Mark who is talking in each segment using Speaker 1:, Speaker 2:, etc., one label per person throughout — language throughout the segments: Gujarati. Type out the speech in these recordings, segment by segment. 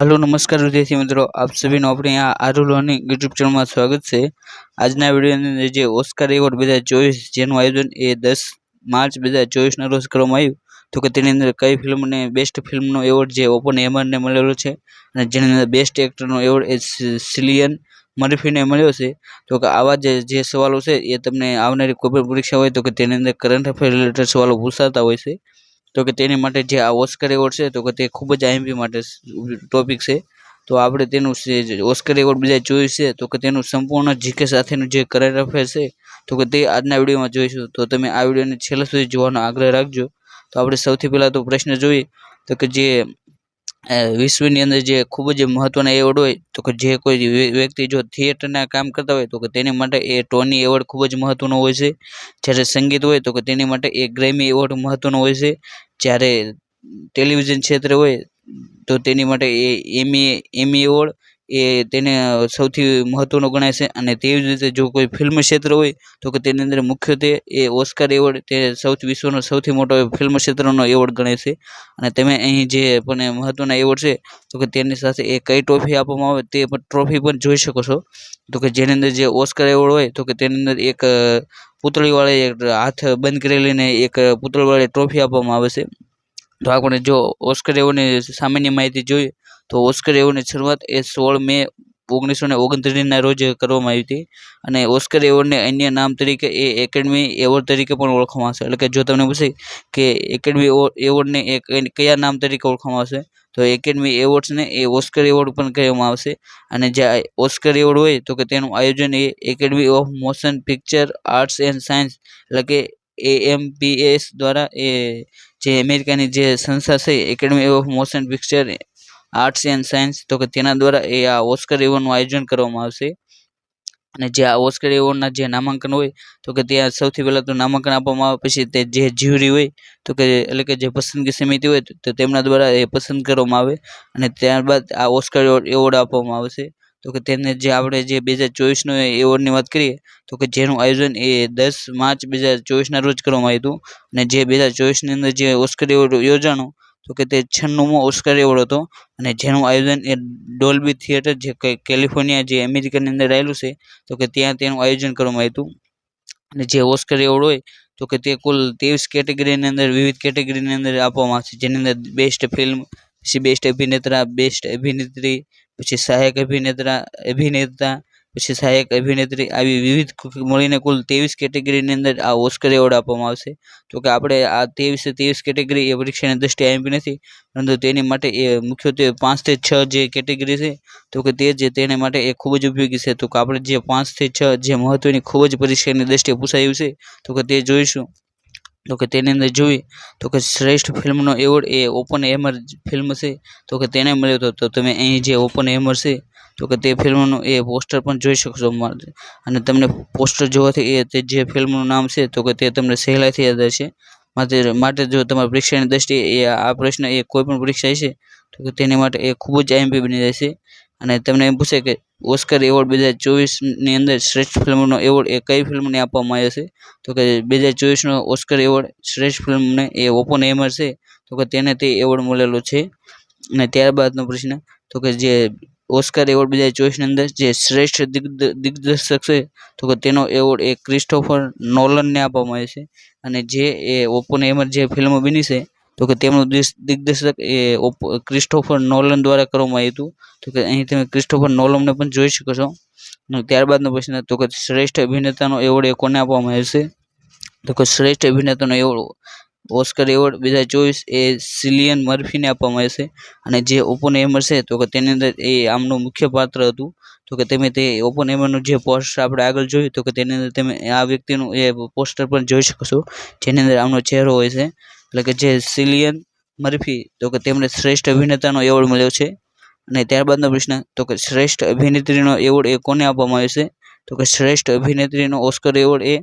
Speaker 1: હલો નમસ્કાર વિદ્યાર્થી મિત્રો. આપ સભીનું આપણે આ આરુલોની યુટ્યુબ ચેનલમાં સ્વાગત છે. આજના વિડીયોની અંદર જે ઓસ્કાર એવોર્ડ બે હજાર ચોવીસ જેનું આયોજન એ દસ માર્ચ બે હજાર ચોવીસના રોજ કરવામાં આવ્યું. તો કે તેની અંદર કઈ ફિલ્મને બેસ્ટ ફિલ્મનો એવોર્ડ જે ઓપન હેમરને મળેલો છે અને જેની અંદર બેસ્ટ એક્ટરનો એવોર્ડ એ સિલિયન મરફીને મળ્યો છે. તો કે આવા જે સવાલો છે એ તમને આવનારી કોઈપણ પરીક્ષા હોય તો કે તેની અંદર કરંટ અફેર રિલેટેડ સવાલો પૂછાતા હોય છે. તો કે તેની માટે જે આ ઓસ્કર એવોર્ડ છે, તો કે તે ખૂબ જ આઈએમપી માટે ટોપિક છે. તો આપણે તેનું ઓસ્કર એવોર્ડ બે જોયું છે, તો કે તેનું સંપૂર્ણ જીકે સાથેનું જે કરંટ અફેર છે, તો કે તે આજના વિડીયોમાં જોઈશું. તો તમે આ વિડીયોને છેલ્લા સુધી જોવાનો આગ્રહ રાખજો. તો આપણે સૌથી પહેલાં તો પ્રશ્ન જોઈએ, તો કે જે વિશ્વની અંદર જે ખૂબ જ મહત્ત્વના એવોર્ડ હોય, તો કે જે કોઈ વ્યક્તિ જો થિયેટરના કામ કરતા હોય, તો કે તેની માટે એ ટોની એવોર્ડ ખૂબ જ મહત્ત્વનો હોય છે. જ્યારે સંગીત હોય, તો કે તેની માટે એ ગ્રેમી એવોર્ડ મહત્ત્વનો હોય છે. જ્યારે ટેલિવિઝન ક્ષેત્ર હોય, તો તેની માટે એ એમી એમી એવોર્ડ એ તેને સૌથી મહત્ત્વનો ગણાય છે. અને તેવી જ રીતે જો કોઈ ફિલ્મ ક્ષેત્ર હોય, તો કે તેની અંદર મુખ્યત્વે એ ઓસ્કાર એવોર્ડ તે સૌથી વિશ્વનો સૌથી મોટો ફિલ્મ ક્ષેત્રનો એવોર્ડ ગણાય છે. અને તમે અહીં જે પણ મહત્ત્વના એવોર્ડ છે, તો કે તેની સાથે એ કઈ ટ્રોફી આપવામાં આવે તે પણ ટ્રોફી પણ જોઈ શકો છો. તો કે જેની અંદર જે ઓસ્કાર એવોર્ડ હોય, તો કે તેની અંદર એક પૂતળીવાળી એક હાથ બંધ કરેલીને એક પૂતળીવાળી ટ્રોફી આપવામાં આવે છે. તો આપણે જો ઓસ્કર એવોર્ડની સામાન્ય માહિતી જોઈએ તો ઓસ્કર એવોર્ડની શરૂઆત એ સોળ મે ઓગણીસો ને ઓગણત્રીસના રોજ કરવામાં આવી હતી. અને ઓસ્કર એવોર્ડને અન્ય નામ તરીકે એ એકેડમી એવોર્ડ તરીકે પણ ઓળખવામાં આવશે. એટલે કે જો તમને પૂછે કે એકેડમી એવોર્ડને એ કયા નામ તરીકે ઓળખવામાં આવશે, તો એકેડમી એવોર્ડ્સને એ ઓસ્કર એવોર્ડ પણ કહેવામાં આવશે. અને જે ઓસ્કર એવોર્ડ હોય, તો કે તેનું આયોજન એ Academy of Motion Picture Arts and Science, એટલે કે એએમપીએસ દ્વારા એ જે અમેરિકાની જે સંસ્થા છે, Academy of Motion Picture Arts and Science તો કે તેના દ્વારા એ આ ઓસ્કર એવોર્ડનું આયોજન કરવામાં આવશે. અને જે આ ઓસ્કર એવોર્ડના જે નામાંકન હોય, તો કે ત્યાં સૌથી પહેલાં તો નામાંકન આપવામાં આવે, પછી તે જે જ્યુરી હોય, તો કે એટલે કે જે પસંદગી સમિતિ હોય, તો તેમના દ્વારા એ પસંદ કરવામાં આવે. અને ત્યારબાદ આ ઓસ્કર એવોર્ડ આપવામાં આવશે. તો કે તેને જે આપણે જે બે હજાર ચોવીસનો એવોર્ડની વાત કરીએ, તો કે જેનું આયોજન એ દસ માર્ચ બે હજાર ચોવીસના રોજ કરવામાં આવ્યું હતું. અને જે બે હજાર ચોવીસની અંદર જે ઓસ્કર એવોર્ડ યોજાણો તો કે તે છન્નુંમો ઓસ્કર એવોર્ડ હતો. અને જેનું આયોજન એ ડોલ્બી થિયેટર જે કેલિફોર્નિયા જે અમેરિકાની અંદર આવેલું છે, તો કે ત્યાં તેનું આયોજન કરવામાં આવ્યું અને જે ઓસ્કર એવોર્ડ હોય, તો કે તે કુલ ત્રેવીસ કેટેગરીની અંદર, વિવિધ કેટેગરીની અંદર આપવામાં આવશે. જેની અંદર બેસ્ટ ફિલ્મ, પછી બેસ્ટ અભિનેતા, બેસ્ટ અભિનેત્રી, પછી સહાયક અભિનેતા અભિનેતા પછી સહાયક અભિનેત્રી આવી વિવિધ મળીને કુલ ત્રેવીસ કેટેગરીની અંદર આ ઓસ્કર એવોર્ડ આપવામાં આવશે. તો કે આપણે આ ત્રેવીસે, ત્રેવીસ કેટેગરી એ પરીક્ષાની દ્રષ્ટિએ આપી નથી, પરંતુ તેની માટે એ મુખ્યત્વે પાંચથી છ જે કેટેગરી છે, તો કે તે જે તેને માટે એ ખૂબ જ ઉપયોગી છે. તો કે આપણે જે પાંચથી છ જે મહત્ત્વની ખૂબ જ પરીક્ષાની દ્રષ્ટિએ પૂછાયું છે, તો કે તે જોઈશું. તો કે તેની અંદર જોઈએ તો કે શ્રેષ્ઠ ફિલ્મનો એવોર્ડ એ ઓપન એમર ફિલ્મ છે, તો કે તેને મળ્યો હતો તો તમે અહીં જે ઓપન એમર છે તો કે તે ફિલ્મનું એ પોસ્ટર પણ જોઈ શકશો અને તમને પોસ્ટર જોવાથી એ જે ફિલ્મનું નામ છે તો કે તે તમને સહેલાઈથી યાદ રહેશે માટે માટે જો તમારા પરીક્ષાની દ્રષ્ટિએ એ આ પ્રશ્ન એ કોઈ પણ પરીક્ષા છે તો કે તેની માટે એ ખૂબ જ આઈએમપી બની રહેશે અને તમને એમ પૂછે કે ઓસ્કર એવોર્ડ બે હજાર ચોવીસની અંદર શ્રેષ્ઠ ફિલ્મનો એવોર્ડ એ કઈ ફિલ્મને આપવામાં આવ્યો છે? તો કે બે હજાર ચોવીસનો ઓસ્કર એવોર્ડ શ્રેષ્ઠ ફિલ્મને એ ઓપન એમર છે. તો કે તેને તે એવોર્ડ મળેલો છે. અને ત્યારબાદનો પ્રશ્ન, તો કે જે ઓસ્કર એવોર્ડ બે હજાર ચોવીસની અંદર જે શ્રેષ્ઠ દિગ્દર્શક છે, તો કે તેનો એવોર્ડ એ ક્રિસ્ટોફર નોલનને આપવામાં આવે છે. અને જે એ ઓપન એમર જે ફિલ્મ બની છે, તો કે તેમનું દિગ્દર્શક એ ક્રિસ્ટોફર નોલન દ્વારા કરવામાં આવ્યું હતું. તો કે અહીં તમે ક્રિસ્ટોફર નોલમને પણ જોઈ શકો છો. ત્યારબાદનો પ્રશ્ન તો કે શ્રેષ્ઠ અભિનેતાનો એવોર્ડ એ કોને આપવામાં આવે છે? તો કે શ્રેષ્ઠ અભિનેતાનો એવોર્ડ ઓસ્કર એવોર્ડ બે હજાર ચોવીસ એ સિલિયન મર્ફીને આપવામાં આવે છે. અને જે ઓપન એમર છે, તો કે તેની અંદર એ આમનું મુખ્ય પાત્ર હતું. તો કે તમે તે ઓપન એમરનું જે પોસ્ટર આપણે આગળ જોયું, તો કે તેની અંદર તમે આ વ્યક્તિનું એ પોસ્ટર પણ જોઈ શકો છો, જેની અંદર આમનો ચહેરો હોય છે. એટલે કે જે સિલિયન મર્ફી, તો કે તેમને શ્રેષ્ઠ અભિનેતાનો એવોર્ડ મળ્યો છે. અને ત્યારબાદનો પ્રશ્ન, તો કે શ્રેષ્ઠ અભિનેત્રીનો એવોર્ડ એ કોને આપવામાં આવે છે? તો કે શ્રેષ્ઠ અભિનેત્રીનો ઓસ્કર એવોર્ડ એ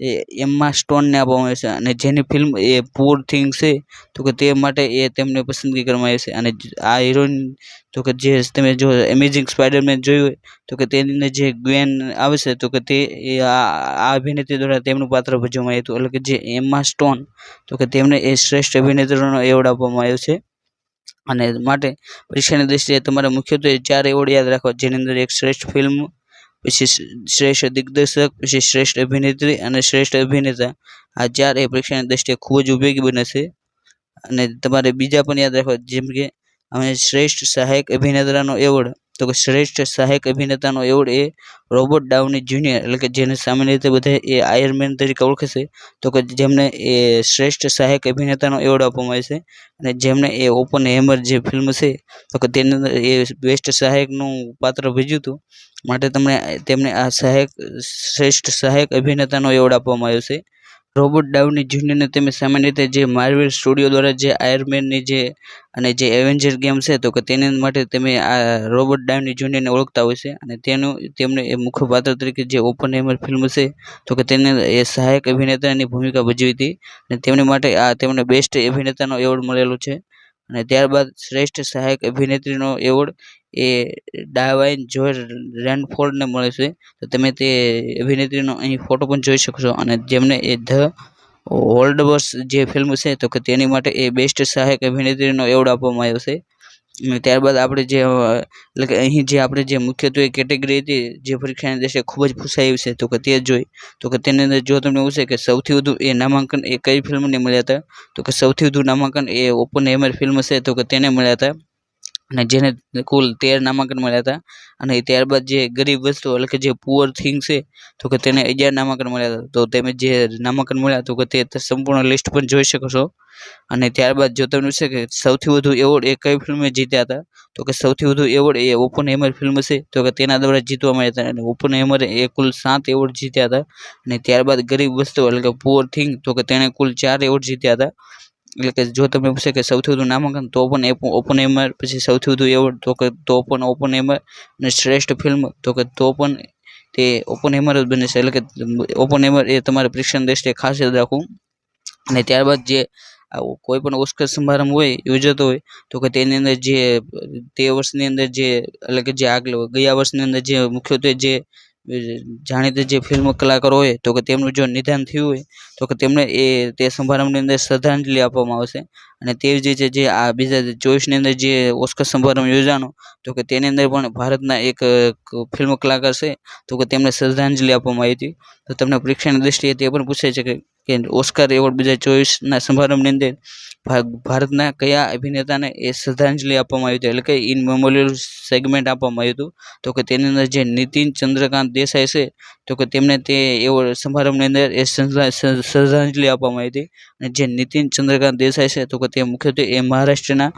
Speaker 1: એ એમ્મા સ્ટોનને આપવામાં આવે છે. અને જેની ફિલ્મ એ પૂર થિંગ છે, તો કે તે માટે એ તેમને પસંદગી કરવામાં આવી છે. અને આ હિરોઈન તો કે જે તમે જો એમેઝિંગ સ્પાઈડરમેન જોયું હોય, તો કે તેની જે ગ્વેન આવે છે, તો કે તે, એ આ અભિનેત્રી દ્વારા તેમનું પાત્ર ભજવવામાં આવ્યું હતું. એટલે કે જે એમ્મા સ્ટોન, તો કે તેમને એ શ્રેષ્ઠ અભિનેત્રીનો એવોર્ડ આપવામાં આવ્યો છે. અને માટે પરીક્ષાની દ્રષ્ટિએ તમારે મુખ્યત્વે ચાર એવોર્ડ યાદ રાખવા, જેની અંદર એક શ્રેષ્ઠ ફિલ્મ પછી શ્રેષ્ઠ દિગ્દર્શક, પછી શ્રેષ્ઠ અભિનેત્રી અને શ્રેષ્ઠ અભિનેતા. આ ચાર એ પરીક્ષાની દ્રષ્ટિએ ખૂબ જ ઉપયોગી બને છે. અને તમારે બીજા પણ યાદ રાખવા જેમ કે અમે શ્રેષ્ઠ સહાયક અભિનેતાનો એવોર્ડ તો કે શ્રેષ્ઠ સહાયક અભિનેતાનો એવોર્ડ એ રોબોટ ડાઉની જુનિયર એટલે કે જેને સામાન્ય રીતે બધા એ આયરમેન તરીકે ઓળખે છે, તો કે જેમને એ શ્રેષ્ઠ સહાયક અભિનેતાનો એવોર્ડ આપવામાં આવે છે અને જેમને એ ઓપન હેમર જે ફિલ્મ છે, તો કે તેની અંદર એ બેસ્ટ સહાયકનું પાત્ર ભજ્યું હતું. માટે તમને, તેમને આ સહાયક, શ્રેષ્ઠ સહાયક અભિનેતાનો એવોર્ડ આપવામાં આવ્યો છે. રોબોટ ડાઉની જુનિયરને તમે સામાન્ય રીતે જે માર્વેલ સ્ટુડિયો દ્વારા જે આયરમેનની જે અને જે એવેન્જર ગેમ છે, તો કે તેની માટે તમે આ રોબોટ ડાઉની જુનિયરને ઓળખતા હોય છે. અને તેનું, તેમને એ મુખ્ય પાત્ર તરીકે જે ઓપન હેમર ફિલ્મ છે, તો કે તેને એ સહાયક અભિનેતાની ભૂમિકા ભજવી હતી. અને તેમની માટે આ તેમને બેસ્ટ અભિનેતાનો એવોર્ડ મળેલો છે. અને ત્યારબાદ શ્રેષ્ઠ સહાયક અભિનેત્રીનો એવોર્ડ એ ડાવાઇન જોય રેનફોર્ડને મળે છે. તો તમે તે અભિનેત્રીનો અહીં ફોટો પણ જોઈ શકશો અને જેમને એ ધ હોલ્ડબર્સ જે ફિલ્મ છે તો કે તેની માટે એ બેસ્ટ સહાયક અભિનેત્રીનો એવોર્ડ આપવામાં આવ્યો છે. ત્યારબાદ આપણે જે, એટલે કે અહીં જે આપણે જે મુખ્યત્વે કેટેગરી હતી, જે પરીક્ષાની દ્રષ્ટિએ ખૂબ જ એવી છે, તો કે તે જોઈ. તો કે તેની અંદર જો તમને એવું છે કે સૌથી વધુ એ નામાંકન એ કઈ ફિલ્મને મળ્યા હતા? તો કે સૌથી વધુ નામાંકન એ ઓપન હેમર ફિલ્મ છે તો કે તેને મળ્યા હતા? અને જેને કુલ તેર નામાંકન મળ્યા હતા અને ત્યારબાદ જે ગરીબ વસ્તુ એટલે કે જે પુઅર થિંગ છે, તો કે તેને અગિયાર નામાંકન મળ્યા હતા. તો તમે જે નામાંકન મળ્યા તો કે તે સંપૂર્ણ લિસ્ટ પણ જોઈ શકો છો. અને ત્યારબાદ જો તમને છે કે સૌથી વધુ એવોર્ડ એ કઈ ફિલ્મે જીત્યા હતા? તો કે સૌથી વધુ એવોર્ડ એ ઓપન હેમર ફિલ્મ છે તો કે તેના દ્વારા જીતવા મળ્યા હતા. અને ઓપન હેમરે એ કુલ સાત એવોર્ડ જીત્યા હતા. અને ત્યારબાદ ગરીબ વસ્તુ એટલે કે પુઅર થિંગ તો કે તેણે કુલ ચાર એવોર્ડ જીત્યા હતા. એટલે કે જો તમને પૂછે કે સૌથી વધુ નામાંકન તો પણ ઓપન એમર પછી સૌથી વધુ એવોર્ડ તો કે તો પણ ઓપન એમર અને શ્રેષ્ઠ ફિલ્મ તો કે તો પણ તે ઓપન એમર જ બને છે. એટલે કે ઓપન એમર એ તમારે પ્રેક્ષણ દ્રષ્ટિએ ખાસ યાદ રાખવું. અને ત્યારબાદ જે કોઈ પણ ઓસ્કર સમારંભ હોય, યોજાતો હોય, તો કે તેની અંદર જે તે વર્ષની અંદર જે એટલે કે જે આગળ ગયા વર્ષની અંદર જે મુખ્યત્વે જે જાણીતા જે ફિલ્મ કલાકારો હોય, તો કે તેમનું જો નિધન થયું હોય, તો કે તેમને એ તે સમારંભની અંદર શ્રદ્ધાંજલિ આપવામાં આવશે. અને તે જે છે, જે આ બીજા ચોવીસની અંદર જે ઓસ્કર સમારંભ યોજાનો તો કે તેની અંદર પણ ભારતના એક ફિલ્મ કલાકાર છે, તો કે તેમને શ્રદ્ધાંજલિ આપવામાં આવી હતી. તો તમને પરીક્ષાની દ્રષ્ટિએ તે પણ પૂછે છે કે ઓસ્કાર એવોર્ડ બે હજાર ચોવીસના સમારંભની અંદર ભારતના કયા અભિનેતાને એ શ્રદ્ધાંજલિ આપવામાં આવી હતી? એટલે કે ઇન મેમોરિયલ સેગમેન્ટ આપવામાં આવ્યું હતું. તો કે તેની અંદર જે નીતિન ચંદ્રકાંત દેસાઈ છે, તો કે તેમને તે એવોર્ડ સમારંભની અંદર એ શ્રદ્ધાંજલિ આપવામાં આવી હતી. અને જે નીતિન ચંદ્રકાંત દેસાઈ છે, તો કે તે મુખ્યત્વે એ મહારાષ્ટ્રના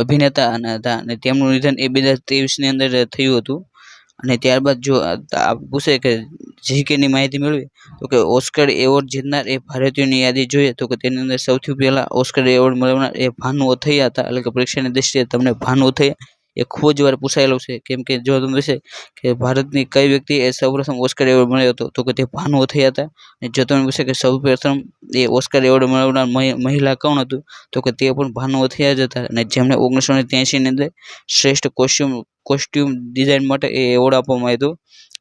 Speaker 1: અભિનેતા હતા. અને તેમનું નિધન એ બે હજાર ત્રેવીસની અંદર થયું હતું. અને ત્યારબાદ જો પૂછે કે જીકેની માહિતી મેળવી, તો કે ઓસ્કર એવોર્ડ જીતનાર એ ભારતીયોની યાદી જોઈએ, તો કે તેની અંદર સૌથી પહેલાં ઓસ્કર એવોર્ડ મેળવનાર એ ભાનુ અથૈયા હતા. એટલે કે પરીક્ષાની દ્રષ્ટિએ તમને ભાનુ અથૈયા એ ખૂબ જ વાર પૂછાયેલું છે. કેમ કે જો તમને છે કે ભારતની કઈ વ્યક્તિ એ સૌપ્રથમ ઓસ્કર એવોર્ડ મળ્યો હતો, તો કે તે ભાનુ થયા હતા. અને જો તમને પૂછે કે સૌપ્રથમ એ ઓસ્કર એવોર્ડ મેળવનાર મહિલા કોણ હતું, તો કે તે પણ ભાનુ થયા જ હતા. અને જેમણે ઓગણીસો ને ત્યાંસીની અંદર શ્રેષ્ઠ કોસ્ટ્યુમ કોસ્ટ્યુમ ડિઝાઇન માટે એ એવોર્ડ આપવામાં આવ્યો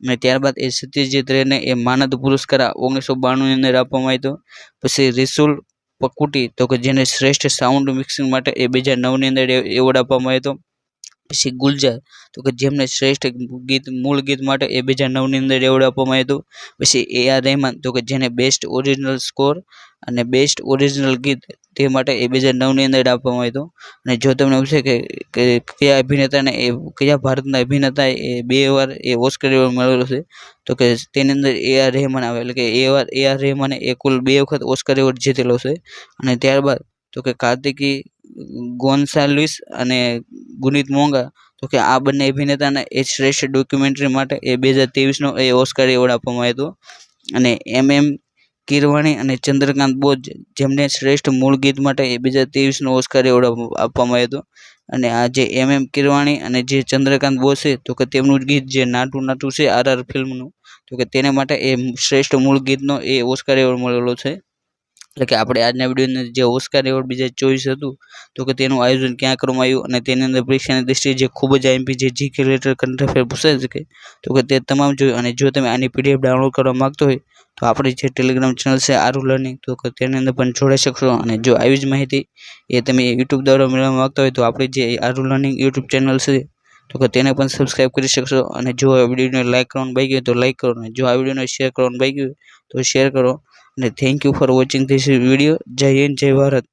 Speaker 1: અને ત્યારબાદ એ સત્યજીત રેને એ માનદ પુરસ્કાર ઓગણીસો બાણુંની અંદર આપવામાં આવ્યો પછી રિસુલ પકુટી, તો કે જેને શ્રેષ્ઠ સાઉન્ડ મિક્સિંગ માટે એ બે હજાર નવની અંદર એવોર્ડ આપવામાં આવ્યો પછી ગુલજાર તો કે જેમને શ્રેષ્ઠ ગીત, મૂળ ગીત માટે એ બે હજાર નવની અંદર એવોર્ડ આપવામાં આવ્યો પછી એ આર રહેમાન, તો કે જેને બેસ્ટ ઓરિજિનલ સ્કોર અને બેસ્ટ ઓરિજિનલ ગીત તે માટે એ બે હજાર નવની અંદર આપવામાં આવ્યો અને જો તમને પૂછે કે કયા અભિનેતાને એ, કયા ભારતના અભિનેતાએ એ બે વાર એ ઓસ્કર એવોર્ડ મળેલો છે, તો કે તેની અંદર એ આર રહેમાન આવે. એટલે કે એ વાર એ આર રહેમાને એ કુલ બે વખત ઓસ્કર એવોર્ડ જીતેલો છે. અને ત્યારબાદ, તો કે કાર્તિકી ગોન્સાલ્વિસ અને ગુનીત મોંગા, તો કે આ બંને અભિનેતાને એ શ્રેષ્ઠ ડોક્યુમેન્ટરી માટે એ બે હજાર ત્રેવીસનો એ ઓસ્કાર એવોર્ડ આપવામાં આવ્યો અને એમ એમ કિરવાણી અને ચંદ્રકાંત બોઝ જેમને શ્રેષ્ઠ મૂળ ગીત માટે એ બે હજાર ત્રેવીસનો ઓસ્કાર એવોર્ડ આપવામાં આવ્યો હતો. અને આ જે એમ એમ કિરવાણી અને જે ચંદ્રકાંત બોઝ છે, તો કે તેમનું ગીત જે નાટુ નાટુ છે આર આર ફિલ્મનું, તો કે તેને માટે એ શ્રેષ્ઠ મૂળ ગીતનો એ ઓસ્કાર એવોર્ડ મળેલો છે. એટલે કે આપણે આજના વિડીયોની જે ઓસ્કાર એવોર્ડ બીજા ચોઈસ હતું, તો કે તેનું આયોજન ક્યાં કરવામાં આવ્યું અને તેની અંદર પરીક્ષાની દ્રષ્ટિએ જે ખૂબ જ આઈએમપી જે જી રિલેટેડ કરંટ અફેર પૂછાઈ શકે, તો કે તે તમામ જોયું. અને જો તમે આની પીડીએફ ડાઉનલોડ કરવા માગતો હોય, તો આપણી જે ટેલિગ્રામ ચેનલ છે, આરુ લર્નિંગ, તો કે તેની અંદર પણ જોડાઈ શકશો. અને જો આવી જ માહિતી એ તમે યુટ્યુબ દ્વારા મેળવવા માંગતા હોય, તો આપણી જે આરુ લર્નિંગ યુટ્યુબ ચેનલ છે, તો કે તેને પણ સબસ્ક્રાઇબ કરી શકશો. અને જો આ વિડીયોને લાઇક કરવાનું બાકી હોય, તો લાઇક કરો. અને જો આ વિડીયોને શેર કરવાનું બાકી ગયું તો શેર કરો. અને thank you for watching this video Jai Hind Jai Bharat